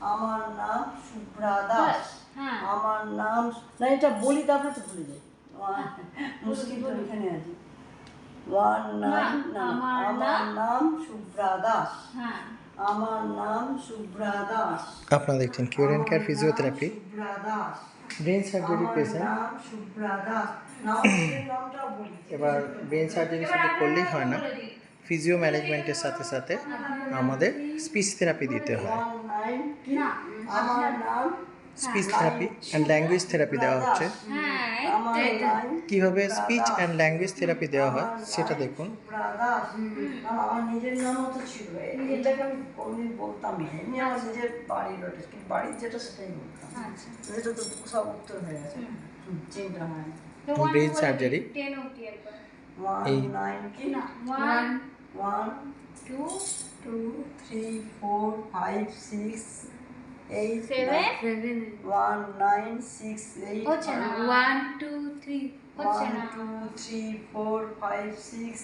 আমার নাম শুভ্রা দাস। হ্যাঁ। আমার নাম না এটা বলি তারপরে তো ভুলে যাই। মুশকিল তো এখানে আছে। ওয়ান নাইন আমার নাম শুভ্রা দাস। হ্যাঁ। আমার নাম শুভ্রা দাস। আপনারা দেখছেন cure and care physiotherapy Shubhra Das. Brain surgery আমার পেশেন্ট নাম শুভ্রা দাস। নাম এবার ব্রেন সার্জারি শুধু করলেই হয় না ফিজিও ম্যানেজমেন্টের সাথে সাথে আমাদের স্পিচ থেরাপি দিতে হয়। আমার নাম speech therapy and language therapy দেওয়া হচ্ছে। হ্যাঁ কীভাবে স্পিচ অ্যান্ড ল্যাঙ্গুয়েজ থেরাপি দেওয়া হয় সেটা দেখুন। আমার নিজের নামও তো ছিল এটাকে আমি কোনদিন বলতামই এমনি আমার নিজের বাড়ির বাড়ির যেটা সেটাই বলতাম। আচ্ছা। তো সব উত্তর হয়ে গেছে। চিন্তা হয় এই- one two, two three four five six eight seven, one nine six eight হচ্ছে না, one, two, three, হচ্ছে one two three four five six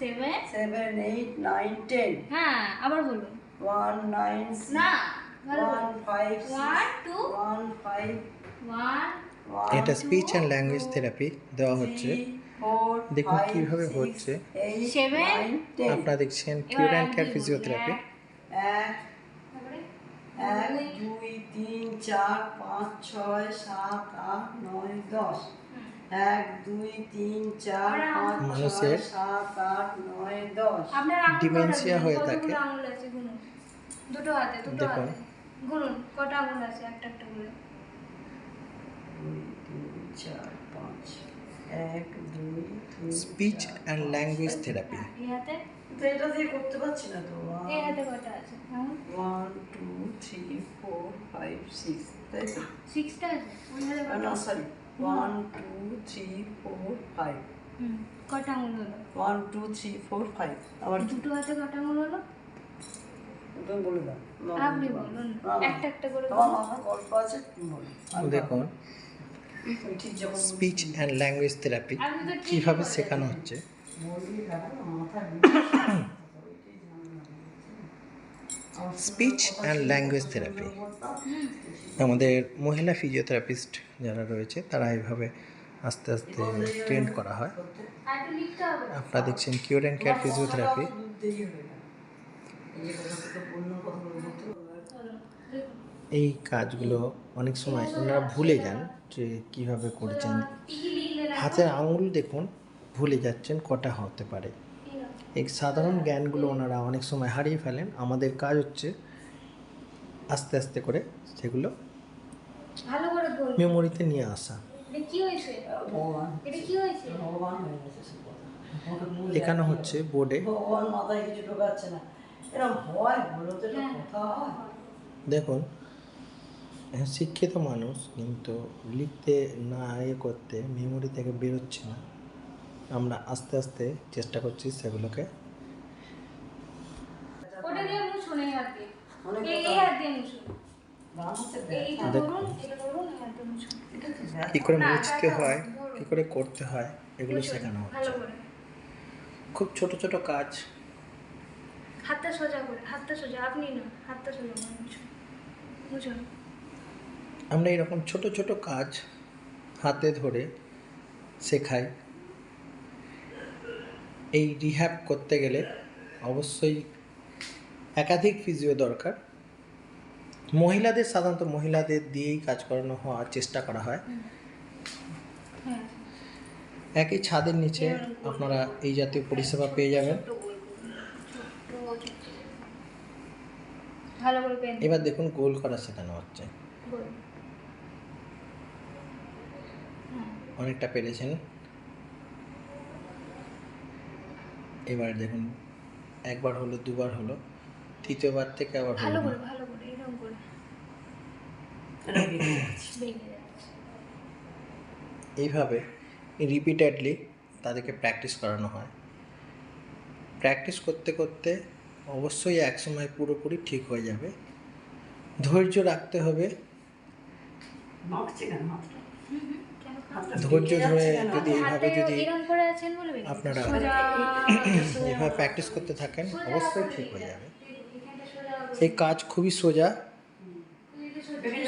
seven, seven eight nine ten হ্যাঁ, আবার বলুন। ওয়ান নাইন না, one. Five One, two, one five one এটা speech and language therapy দেওয়া হচ্ছে দেখুন কীভাবে হচ্ছে। আপনারা দেখছেন কিউর অ্যান্ড কেয়ার ফিজিওথেরাপি এক এক দুই তিন চার পাঁচ ছয় সাত আট নয় দশ এক দুই তিন চার পাঁচ ছয় সাত আট নয় দশ? হয়ে থাকে। দুটো হাতে দুটো দেখুন। হাতে গুনুন কটা আঙুল আছে একটা একটা করে দুই তিন চার পাঁচ এক দুই স্পিচ অ্যান্ড ল্যাঙ্গুয়েজ থেরাপি। তো এটা দিয়ে করতে পারছি না তো। এই হাতে কটা আছে? One two three four five six তাই তো? সিক্সটা আছে? ওই হাতে আহ, কটা না sorry one two three four five. কটা আঙুল হলো? One two three four five. আবার দুটো হাতে কটা আঙুল হলো? তুমি বলে দাও। আপনি বলুন। একটা একটা করে গল্প আছে তুমি দেখুন স্পিচ অ্যান্ড ল্যাঙ্গুয়েজ থেরাপি কীভাবে শেখানো হচ্ছে? Speech and language therapy. আমাদের মহিলা ফিজিওথেরাপিস্ট যারা রয়েছে, তারা এইভাবে আস্তে আস্তে ট্রেন্ড করা হয়। আপনারা দেখছেন কিউর অ্যান্ড কেয়ার ফিজিওথেরাপি। এই কাজগুলো অনেক সময় ওনারা ভুলে যান যে কীভাবে করেছেন। এখন? হাতের আঙুল দেখুন ভুলে যাচ্ছেন কটা হতে পারে। এই সাধারণ জ্ঞানগুলো ওনারা অনেক সময় হারিয়ে ফেলেন। আমাদের কাজ হচ্ছে আস্তে আস্তে করে সেগুলো ভালো করে বলুন মেমোরিতে নিয়ে আসা। এটা কি হয়েছে? ভগবান এটা কি হয়েছে। ভগবান হয়ে গেছে সে কথা। আমাকে বুঝে লেখানো হচ্ছে বোর্ডে। ভগবান মাথায় কিছু ঢোকাচ্ছে না। এরকম হয়। দেখুন শিক্ষিত মানুষ কিন্তু লিখতে না ইয়ে করতে মেমোরি থেকে বেরোচ্ছে না। আমরা আস্তে আস্তে চেষ্টা করছি সেগুলোকে। কী করে মুছতে হয়। কী করে করতে হয় এগুলো শেখানো হচ্ছে। খুব ছোট ছোট কাজ। হাতটা সোজা করে হাতটা সোজা আপনি না হাতটা সোজা করে মুছুন মুছুন আমরা এরকম ছোট ছোট কাজ হাতে ধরে শেখাই। এই রিহ্যাব করতে গেলে অবশ্যই একাধিক ফিজিও দরকার। মহিলাদের সাধারণত মহিলাদের দিয়েই কাজ করানো হওয়ার চেষ্টা করা হয়। একই ছাদের নিচে আপনারা এই জাতীয় পরিষেবা পেয়ে যাবেন। এবার দেখুন গোল করা শেখানো হচ্ছে গোল হ্যাঁ অনেকটা পেরেছেন। এবার দেখুন একবার হলো দুবার হলো তৃতীয়বার থেকে আবার ভালো হলো করে ভালো করে এরকম করে। এইভাবে রিপিটেডলি তাদেরকে প্র্যাকটিস করানো হয়। প্র্যাকটিস করতে করতে অবশ্যই একসময় পুরোপুরি ঠিক হয়ে যাবে। ধৈর্য রাখতে হবে। ধৈর্য ধরে যদি এইভাবে যদি আপনারা সোজা এইভাবে প্র্যাকটিস করতে থাকেন অবশ্যই ঠিক হয়ে যাবে। এই কাজ খুবই সোজা।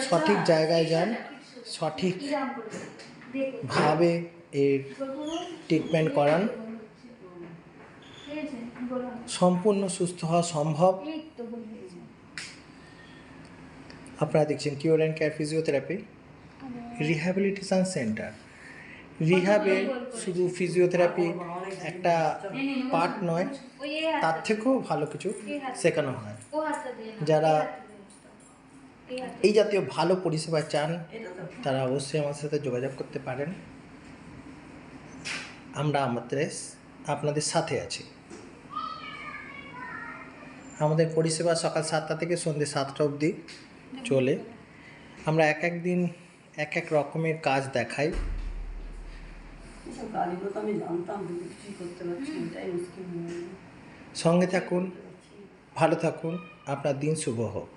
সঠিক জায়গায় যান সঠিক ভাবে এর ট্রিটমেন্ট করান। সম্পূর্ণ সুস্থ হওয়া সম্ভব। আপনারা দেখছেন cure and care physiotherapy rehabilitation centre রিহাবে শুধু ফিজিওথেরাপি একটা পার্ট নয়, তার থেকেও ভালো কিছু শেখানো হয়। যারা- এই জাতীয় ভালো পরিষেবা চান, তারা অবশ্যই আমার সাথে যোগাযোগ করতে পারেন। আমরা আমাদের আপনাদের সাথে আছি। আমাদের পরিষেবা সকাল সাতটা থেকে সন্ধ্যে সাতটা অবধি চলে। আমরা এক এক দিন এক এক রকমের কাজ দেখাই। সঙ্গে থাকুন ভালো থাকুন আপনার দিন শুভ হোক